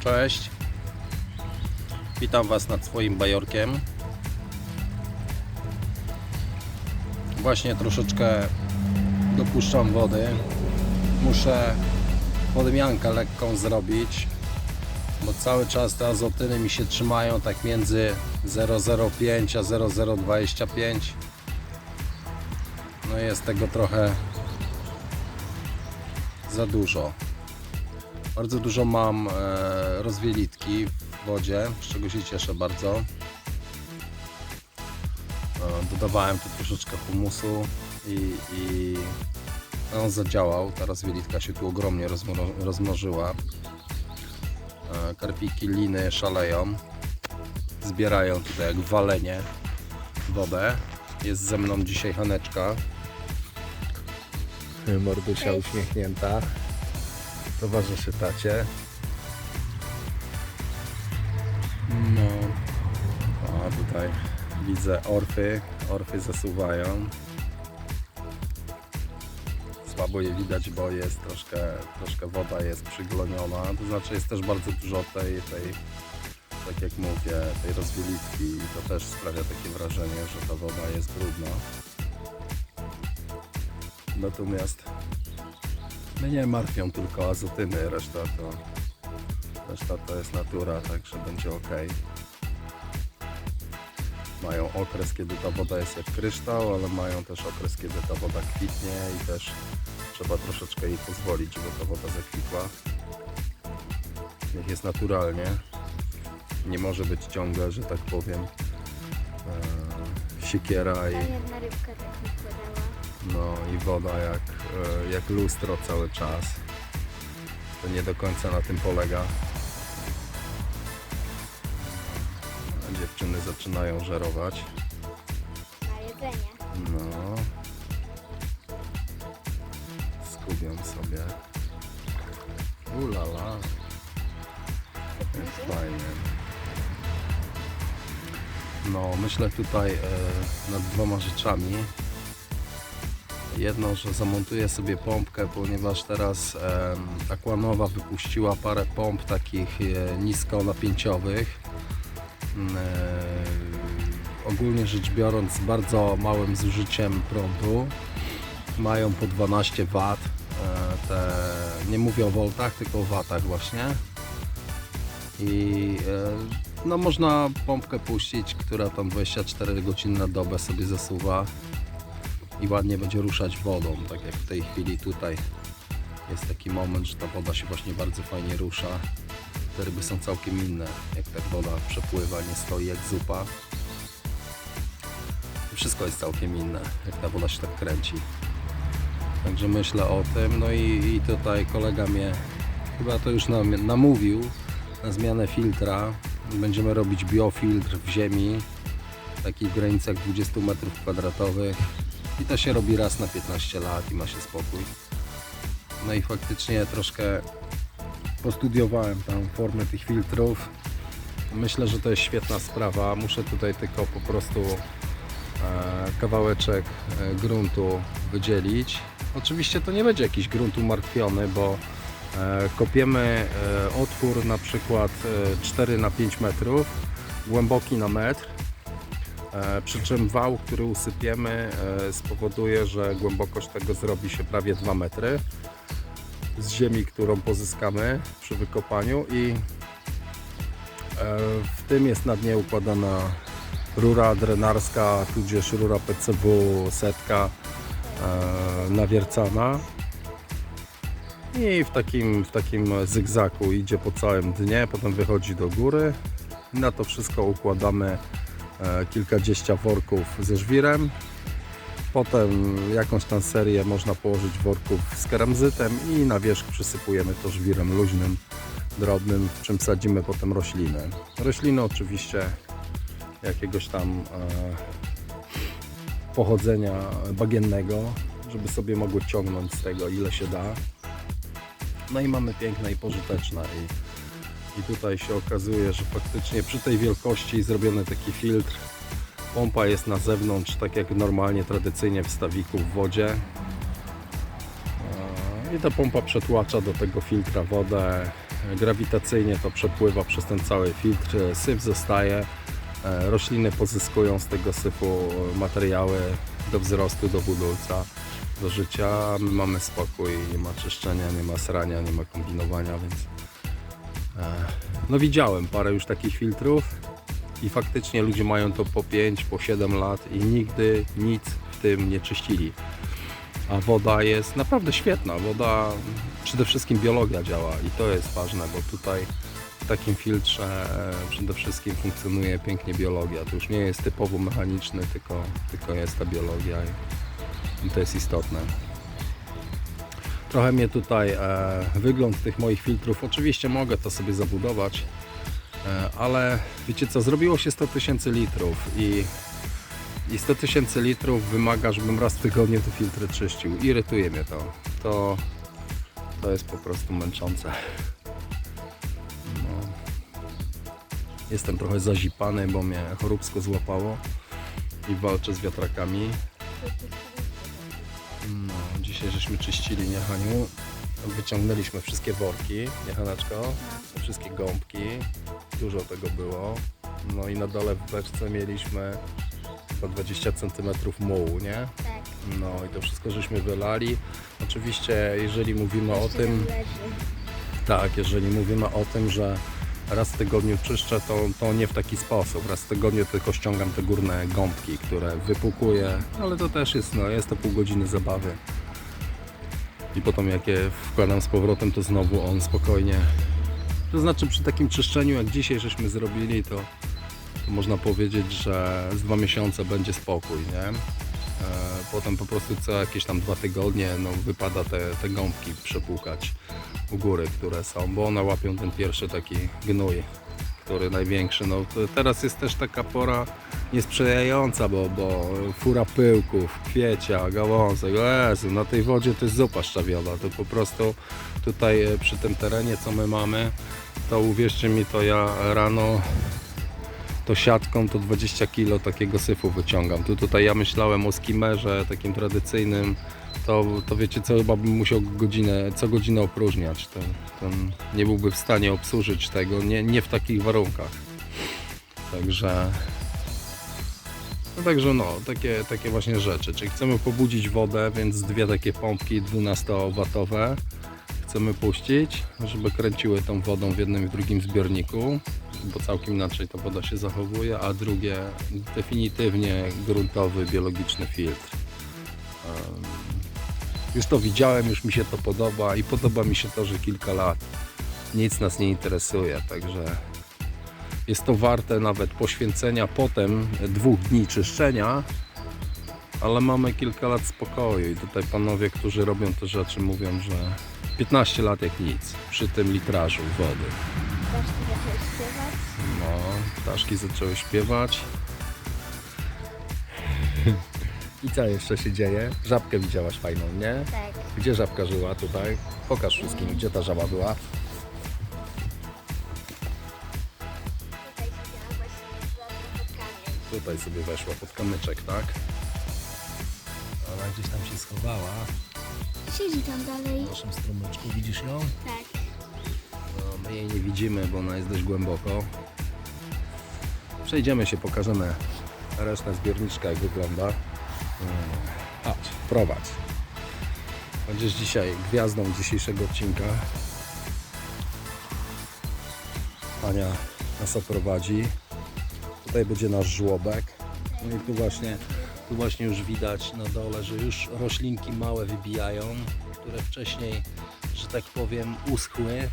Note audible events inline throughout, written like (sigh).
Cześć. Witam Was nad swoim bajorkiem. Właśnie troszeczkę dopuszczam wody. Muszę podmiankę lekką zrobić, bo cały czas te azotyny mi się trzymają tak między 0,05 a 0,025. No jest tego trochę za dużo. Bardzo dużo mam e, rozwielitki w wodzie, z czego się cieszę bardzo. E, dodawałem tu troszeczkę humusu i, i on zadziałał. Ta rozwielitka się tu ogromnie rozmno, rozmnożyła. E, karpiki, liny szaleją. Zbierają tutaj jak walenie wodę. Jest ze mną dzisiaj Haneczka. Mordusia uśmiechnięta. Towarzyszy tacie. No. A tutaj widzę orfy. Orfy zasuwają. Słabo je widać, bo jest troszkę, troszkę woda jest przygloniona. To znaczy jest też bardzo dużo tej, tej tak jak mówię, tej rozwielitki i to też sprawia takie wrażenie, że ta woda jest brudna. Natomiast mnie martwią tylko azotyny, reszta to reszta to jest natura, także będzie ok. Mają okres, kiedy ta woda jest jak kryształ, ale mają też okres, kiedy ta woda kwitnie i też trzeba troszeczkę jej pozwolić, żeby ta woda zakwitła. Niech jest naturalnie. Nie może być ciągle, że tak powiem, e, siekiera i, no i woda jak, e, jak lustro cały czas. To nie do końca na tym polega. A Dziewczyny zaczynają żerować. Na jedzenie. No. Skubią sobie. Ulala. Jest fajnie. No, myślę tutaj e, nad dwoma rzeczami. Jedno, że zamontuję sobie pompkę, ponieważ teraz e, Aquanowa wypuściła parę pomp takich e, niskonapięciowych. Mm, E, ogólnie rzecz biorąc z bardzo małym zużyciem prądu. Mają po 12 W. E, nie mówię o voltach, tylko o watach właśnie. I e, no można pompkę puścić, która tam 24 godziny na dobę sobie zasuwa i ładnie będzie ruszać wodą, tak jak w tej chwili tutaj jest taki moment, że ta woda się właśnie bardzo fajnie rusza. Te ryby są całkiem inne, jak ta woda przepływa, nie stoi jak zupa. Wszystko jest całkiem inne, jak ta woda się tak kręci. Także myślę o tym. No i, i tutaj kolega mnie chyba to już nam, namówił na zmianę filtra. Będziemy robić biofiltr w ziemi, taki w granicach 20 m2. I to się robi raz na 15 lat i ma się spokój. No i faktycznie troszkę postudiowałem tam formę tych filtrów. Myślę, że to jest świetna sprawa. Muszę tutaj tylko po prostu e, kawałeczek e, gruntu wydzielić. Oczywiście to nie będzie jakiś grunt umartwiony, bo e, kopiemy otwór na przykład e, 4 na 5 metrów, głęboki na metr. E, Przy czym wał, który usypiemy e, spowoduje, że głębokość tego zrobi się prawie 2 metry z ziemi, którą pozyskamy przy wykopaniu i e, w tym jest na dnie układana rura drenarska, tudzież rura PCW setka nawiercana i w takim, w takim zygzaku idzie po całym dnie, potem wychodzi do góry. Na to wszystko układamy kilkadziesiąt worków ze żwirem. Potem jakąś tam serię można położyć worków z keramzytem i na wierzch przysypujemy to żwirem luźnym, drobnym, w czym sadzimy potem rośliny. Rośliny oczywiście jakiegoś tam e, pochodzenia bagiennego, żeby sobie mogły ciągnąć z tego ile się da. No i mamy piękne i pożyteczne i, i tutaj się okazuje, że faktycznie przy tej wielkości zrobiony taki filtr. Pompa jest na zewnątrz, tak jak normalnie, tradycyjnie w stawiku w wodzie. E, I ta pompa przetłacza do tego filtra wodę. Grawitacyjnie to przepływa przez ten cały filtr, syf zostaje, e, rośliny pozyskują z tego syfu materiały do wzrostu, do budulca, do życia, my mamy spokój, nie ma czyszczenia, nie ma srania, nie ma kombinowania, więc no widziałem parę już takich filtrów i faktycznie ludzie mają to po 5, po 7 lat i nigdy nic w tym nie czyścili. A woda jest naprawdę świetna. Woda, przede wszystkim biologia działa i to jest ważne, bo tutaj w takim filtrze e, przede wszystkim funkcjonuje pięknie biologia. To już nie jest typowo mechaniczny, tylko, tylko jest ta biologia i, i to jest istotne. Trochę mnie tutaj e, wygląd tych moich filtrów, oczywiście mogę to sobie zabudować, e, ale wiecie co, zrobiło się 100 tysięcy litrów i i 100 tysięcy litrów wymaga, żebym raz w tygodniu te filtry czyścił. Irytuje mnie to. To, to jest po prostu męczące. No. Jestem trochę zazipany, bo mnie choróbsko złapało i walczę z wiatrakami. Dzisiaj żeśmy czyścili, nie Haniu? Wyciągnęliśmy wszystkie worki, nie Haneczko? Wszystkie gąbki. Dużo tego było. No i na dole w beczce mieliśmy chyba 20 cm mułu, nie? Tak. No i to wszystko żeśmy wylali. Oczywiście, jeżeli mówimy o tym, tak, jeżeli mówimy o tym, że raz w tygodniu czyszczę, to, to nie w taki sposób. Raz w tygodniu tylko ściągam te górne gąbki, które wypłukuję, ale to też jest, no, jest to pół godziny zabawy. I potem jak je wkładam z powrotem, to znowu on spokojnie. To znaczy przy takim czyszczeniu, jak dzisiaj żeśmy zrobili, to, można powiedzieć, że z dwa miesiące będzie spokój, nie? E, Potem po prostu co jakieś tam dwa tygodnie no, wypada te, te gąbki przepłukać u góry, które są, bo one łapią ten pierwszy taki gnój, który największy. No, teraz jest też taka pora niesprzyjająca, bo, bo fura pyłków, kwiecia, gałązek, Jezu, na tej wodzie to jest zupa szczawiona, to po prostu tutaj e, przy tym terenie, co my mamy, to uwierzcie mi, to ja rano to siatką to 20 kg takiego syfu wyciągam. Tu tutaj ja myślałem o skimerze takim tradycyjnym, to, to wiecie co, chyba bym musiał godzinę, co godzinę opróżniać. To, to nie byłby w stanie obsłużyć tego, nie, nie w takich warunkach. Także no także no, takie, takie właśnie rzeczy. Czyli chcemy pobudzić wodę, więc dwie takie pompki 12-watowe chcemy puścić, żeby kręciły tą wodą w jednym i w drugim zbiorniku, bo całkiem inaczej ta woda się zachowuje, a drugie definitywnie gruntowy, biologiczny filtr. Już to widziałem, już mi się to podoba i podoba mi się to, że kilka lat nic nas nie interesuje, także jest to warte nawet poświęcenia potem dwóch dni czyszczenia, ale mamy kilka lat spokoju i tutaj panowie, którzy robią te rzeczy mówią, że 15 lat jak nic przy tym litrażu wody. Ptaszki zaczęły śpiewać. No, ptaszki zaczęły śpiewać. (laughs) I co jeszcze się dzieje? Żabkę widziałaś fajną, nie? Tak. Gdzie żabka żyła tutaj? Pokaż wszystkim, gdzie ta żaba była. Tutaj siedziała właśnie za spotkanie. Tutaj sobie weszła pod kamyczek, tak? Ona gdzieś tam się schowała Siedzi tam dalej. w naszym strumyczku. Widzisz ją? Tak. My jej nie widzimy, bo ona jest dość głęboko. Przejdziemy się, pokażemy resztę zbiorniczka, jak wygląda. Mm, Chodź, prowadź. Będziesz dzisiaj gwiazdą dzisiejszego odcinka. Ania nas oprowadzi. Tutaj będzie nasz żłobek. No i tu właśnie, tu właśnie już widać na dole, że już roślinki małe wybijają, które wcześniej, że tak powiem, uschły.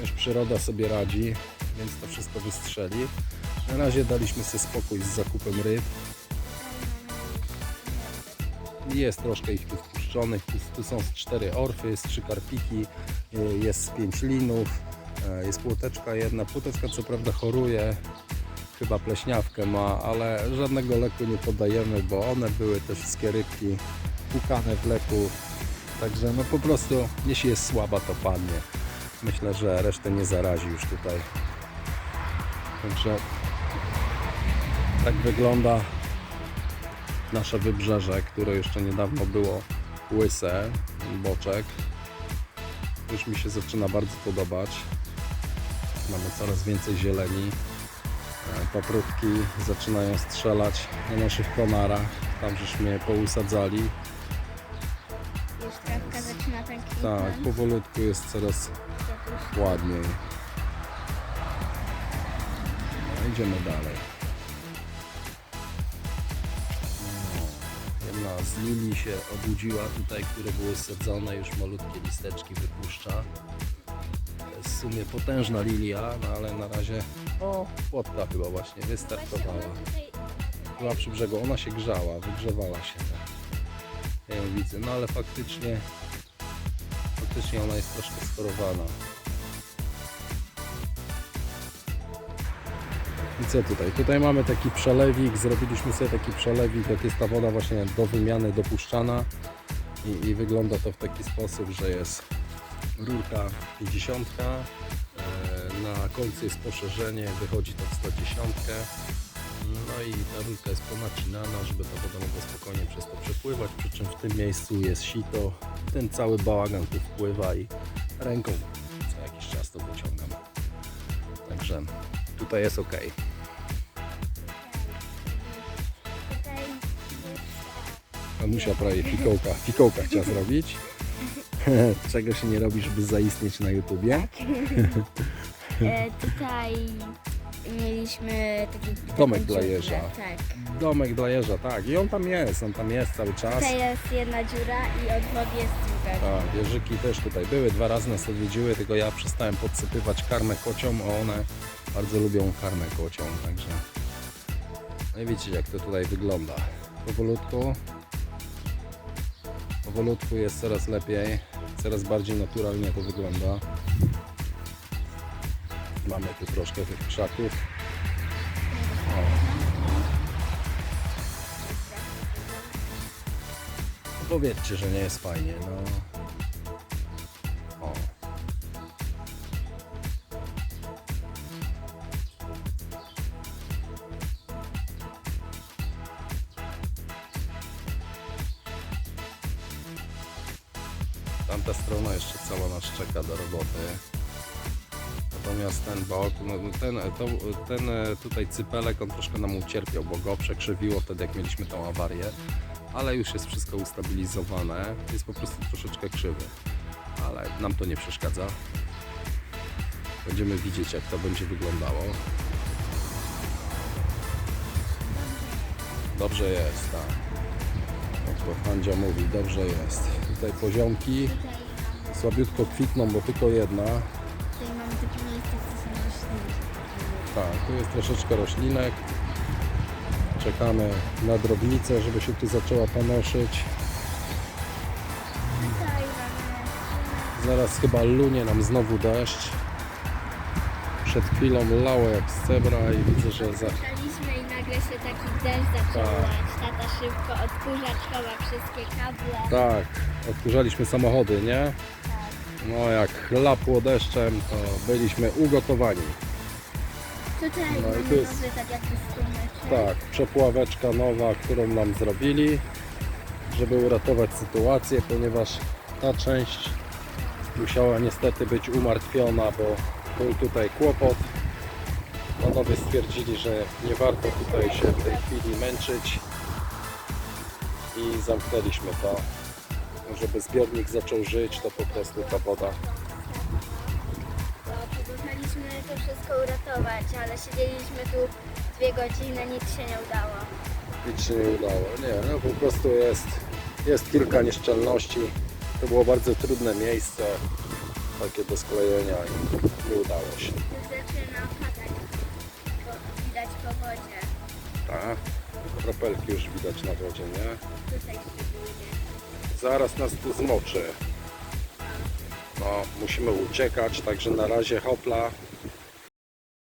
Już przyroda sobie radzi, więc to wszystko wystrzeli. Na razie daliśmy sobie spokój z zakupem ryb. Jest troszkę ich tu wpuszczonych. Tu, są z cztery orfy, z trzy karpiki, y, jest z pięć linów, y, jest płoteczka jedna. Płoteczka co prawda choruje, chyba pleśniawkę ma, ale żadnego leku nie podajemy, bo one były te wszystkie rybki pukane w leku. Także no po prostu, jeśli jest słaba, to padnie. Myślę, że resztę nie zarazi już tutaj. Także tak wygląda nasze wybrzeże, które jeszcze niedawno było łyse, boczek. Już mi się zaczyna bardzo podobać. mamy coraz więcej zieleni. E, Paprotki zaczynają strzelać na naszych konarach. Tam żeśmy je pousadzali. Już trawka zaczyna kwitnąć. Tak, powolutku jest coraz ładniej. No, idziemy dalej. No, jedna z lilii się obudziła tutaj, które były sadzone, już malutkie listeczki wypuszcza. To jest w sumie potężna lilia, no ale na razie o, płotka chyba właśnie wystartowała. Była przy brzegu, ona się grzała, wygrzewała się. Tak. Ja ją widzę, no ale faktycznie faktycznie ona jest troszkę schorowana. I co tutaj? Tutaj mamy taki przelewik, zrobiliśmy sobie taki przelewik, jak jest ta woda właśnie do wymiany dopuszczana i, i wygląda to w taki sposób, że jest rurka 50, e, na końcu jest poszerzenie, wychodzi to w 110. No i ta rurka jest ponacinana, żeby ta woda mogła spokojnie przez to przepływać, przy czym w tym miejscu jest sito. Ten cały bałagan tu wpływa i ręką co jakiś czas to wyciągam. Także tutaj jest ok. Anusia prawie fikołka, fikołka chciała zrobić. (laughs) Czego się nie robi, żeby zaistnieć na YouTubie? (laughs) e, tutaj mieliśmy taki Domek dla jeża. Tak. Domek dla jeża, tak. I on tam jest, on tam jest cały czas. Tutaj jest jedna dziura i od wody jest druga. Tak, wieżyki też tutaj były, dwa razy nas odwiedziły, tylko ja przestałem podsypywać karmę kociom, a one bardzo lubią karmę kocią, także no i widzicie jak to tutaj wygląda. Powolutku, powolutku jest coraz lepiej, coraz bardziej naturalnie to wygląda. Mamy tu troszkę tych krzaków. Powiedzcie, że nie jest fajnie, no. Tamta strona jeszcze cała nas czeka do roboty. Natomiast ten bok, no ten, to, ten e, tutaj cypelek, on troszkę nam ucierpiał, bo go przekrzywiło wtedy jak mieliśmy tą awarię. Ale już jest wszystko ustabilizowane, jest po prostu troszeczkę krzywy. Ale nam to nie przeszkadza. Będziemy widzieć jak to będzie wyglądało. Dobrze jest, tak. Jak to Handzia mówi, dobrze jest. Tutaj poziomki słabiutko kwitną, bo tylko jedna. tutaj mamy takie miejsce, gdzie są rośliny. Tak, tu jest troszeczkę roślinek. Czekamy na drobnicę, żeby się tu zaczęła panoszyć. Zaraz chyba lunie nam znowu deszcz. Przed chwilą lało jak z cebra i widzę, że za... Zaczęliśmy i nagle się taki deszcz zaczął Tak. lać. Tata szybko odkurzacz chowa wszystkie kable. Tak, odkurzaliśmy samochody, nie? No jak chlapło deszczem, to byliśmy ugotowani. Tutaj No i mamy tu jest- nowy tak jak. Tak, przepławeczka nowa, którą nam zrobili, żeby uratować sytuację, ponieważ ta część musiała niestety być umartwiona, bo był tutaj kłopot. Panowie stwierdzili, że nie warto tutaj się w tej chwili męczyć i zamknęliśmy to. Żeby zbiornik zaczął żyć, to po prostu ta woda To próbowaliśmy to wszystko uratować, ale siedzieliśmy tu dwie godziny, nic się nie udało. nic się nie udało. Nie, no po prostu jest, jest kilka nieszczelności. To było bardzo trudne miejsce, takie do sklejenia i nie udało się. Już zaczyna padać, bo widać po wodzie. Tak, kropelki już widać na wodzie, nie? Tutaj. Zaraz nas tu zmoczy. No, musimy uciekać, także na razie hopla.